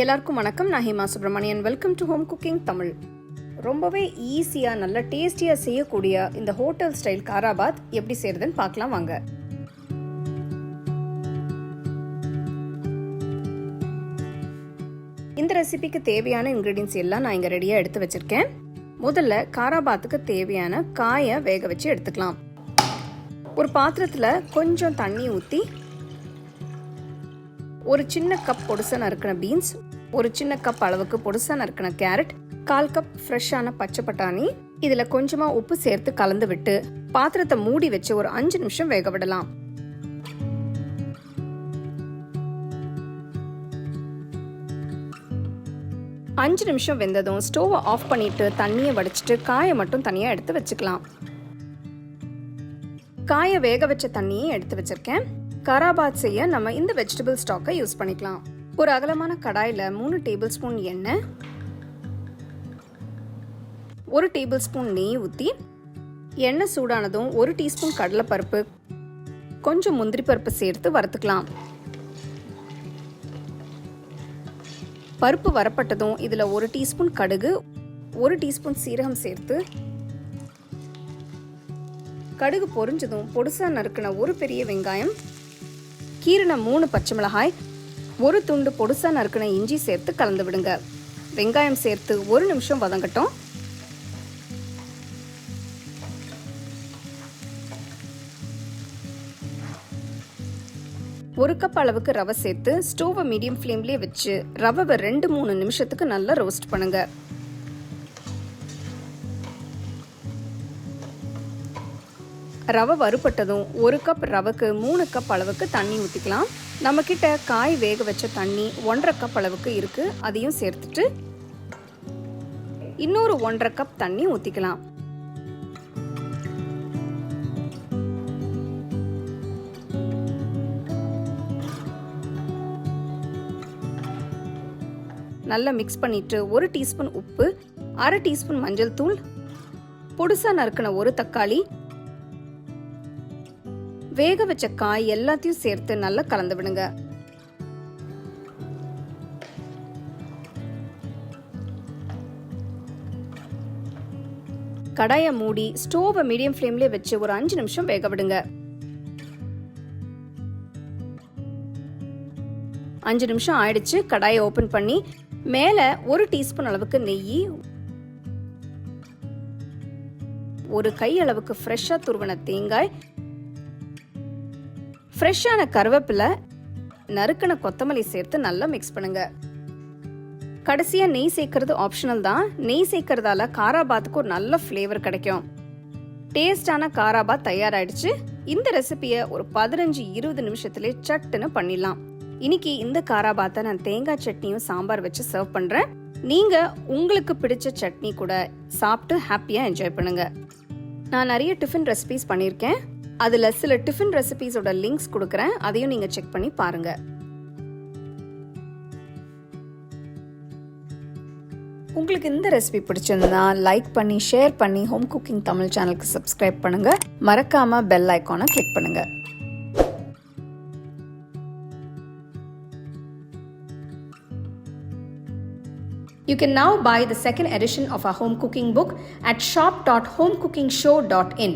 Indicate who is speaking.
Speaker 1: எல்லாருக்கும் வணக்கம். நான் Hema Subramanian welcome to home cooking Tamil ரொம்பவே ஈஸியாக நல்ல டேஸ்டியாக செய்யக்கூடிய இந்த ஹோட்டல் ஸ்டைல் காராபாத் எப்படி செய்யறதுன்னு பார்க்கலாம் வாங்க. இந்த ரெசிபிக்கு தேவையான இன்க்ரீடியன்ஸ் எல்லாம் நான் இங்கே ரெடியாக எடுத்து வச்சிருக்கேன். முதல்ல காராபாத்துக்கு தேவையான காயை வேக வச்சு எடுத்துக்கலாம். ஒரு பாத்திரத்தில் கொஞ்சம் தண்ணி ஊற்றி ஒரு சின்ன கப் பொடுசா நறுக்கின பீன்ஸ் ஒரு சின்ன கப் அளவுக்கு பொடுசா நறுக்கின கேரட் கால் கப் ஃப்ரெஷ்ஷான பச்சை பட்டாணி இதில் கொஞ்சமாக உப்பு சேர்த்து கலந்து விட்டு பாத்திரத்தை மூடி வச்சு ஒரு அஞ்சு நிமிஷம் வேக விடலாம். அஞ்சு நிமிஷம் வெந்ததும் ஸ்டோவை ஆஃப் பண்ணிட்டு தண்ணியை வடிச்சிட்டு காயை மட்டும் தனியாக எடுத்து வச்சுக்கலாம். காயை வேக வச்ச தண்ணியை எடுத்து வச்சிருக்கேன். கராபாத் செய்ய நம்ம இந்த வெஜிடபிள் ஸ்டாக்கை யூஸ் பண்ணிக்கலாம். ஒரு அகலமான கடாயில் மூணு டேபிள் ஸ்பூன் எண்ணெய் ஒரு டேபிள் ஸ்பூன் நெய் ஊற்றி எண்ணெய் சூடானதும் ஒரு டீஸ்பூன் கடலைப்பருப்பு கொஞ்சம் முந்திரி பருப்பு சேர்த்து வறுத்துக்கலாம். பருப்பு வரப்பட்டதும் இதில் ஒரு டீஸ்பூன் கடுகு ஒரு டீஸ்பூன் சீரகம் சேர்த்து கடுகு பொரிஞ்சதும் பொடுசாக நறுக்கின ஒரு பெரிய வெங்காயம் கீரின மூணு பச்சை மிளகாய் ஒரு துண்டு பொடுசா நறுக்கின இஞ்சி சேர்த்து கலந்து விடுங்க. வெங்காயம் சேர்த்து ஒரு நிமிஷம் வதங்கட்டும். ஒரு கப் அளவுக்கு ரவை சேர்த்து ஸ்டோவை மீடியம் ஃப்ளேம்லேயே வச்சு ரவை ரெண்டு மூணு நிமிஷத்துக்கு நல்லா ரோஸ்ட் பண்ணுங்கள் ரவை வறுபட்டதும் ஒரு கப் ரவைக்கு மூணு கப் அளவுக்கு தண்ணி ஊற்றிக்கலாம் நம்மக்கிட்ட காய் வேக வச்ச தண்ணி ஒன்றரை கப் அளவுக்கு இருக்குது அதையும் சேர்த்துட்டு இன்னொரு ஒன்றரை கப் தண்ணி ஊற்றிக்கலாம் நல்லா மிக்ஸ் பண்ணிட்டு ஒரு டீஸ்பூன் உப்பு அரை டீஸ்பூன் மஞ்சள் தூள் பொடுசா நறுக்கின ஒரு தக்காளி வேக வச்ச காய் எல்லாத்தையும் சேர்த்து நல்லா கலந்து விடுங்க. கடாயை மூடி ஸ்டோவை மீடியம் ஃப்ளேம்லேயே வச்சு ஒரு அஞ்சு நிமிஷம் வேக விடுங்க. அஞ்சு நிமிஷம் ஆயிடுச்சு கடாயை ஓப்பன் பண்ணி. மேலே ஒரு டீஸ்பூன் அளவுக்கு நெய் ஒரு கை அளவுக்கு ஃப்ரெஷ்ஷாக துருவன தேங்காய் ஃப்ரெஷ்ஷான கருவேப்பிலை நறுக்கின கொத்தமல்லி சேர்த்து நல்லா மிக்ஸ் பண்ணுங்க. கடைசியாக நெய் சேர்க்கறது ஆப்ஷனல் தான். நெய் சேர்க்கறதால காராபாத்துக்கு ஒரு நல்ல ஃப்ளேவர் கிடைக்கும். டேஸ்டான காராபாத் தயாராயிடுச்சு. இந்த ரெசிபியை ஒரு பதினஞ்சு இருபது நிமிஷத்துலேயே சட்டுன்னு பண்ணிடலாம். இன்னைக்கு இந்த காராபாத்தை நான் தேங்காய் சட்னியும் சாம்பார் வச்சு சர்வ் பண்ணுறேன் நீங்கள் உங்களுக்கு பிடிச்ச சட்னி கூட சாப்பிட்டு ஹாப்பியாக என்ஜாய் பண்ணுங்கள் நான் நிறைய டிஃபன் ரெசிபிஸ் பண்ணியிருக்கேன். அதில் சில டிஃபன் ரெசிபிஸோட லிங்க்ஸ் கொடுக்குறேன். அதையும் நீங்கள் செக் பண்ணி பாருங்கள் உங்களுக்கு இந்த ரெசிபி பிடிச்சிருந்தா லைக் பண்ணி ஷேர் பண்ணி ஹோம் குக்கிங் தமிழ் சேனலுக்கு சப்ஸ்கிரைப் பண்ணுங்க. மறக்காம பெல் ஐக்கானை கிளிக் பண்ணுங்க. You can now buy the second edition of our home cooking book at shop.homecookingshow.in.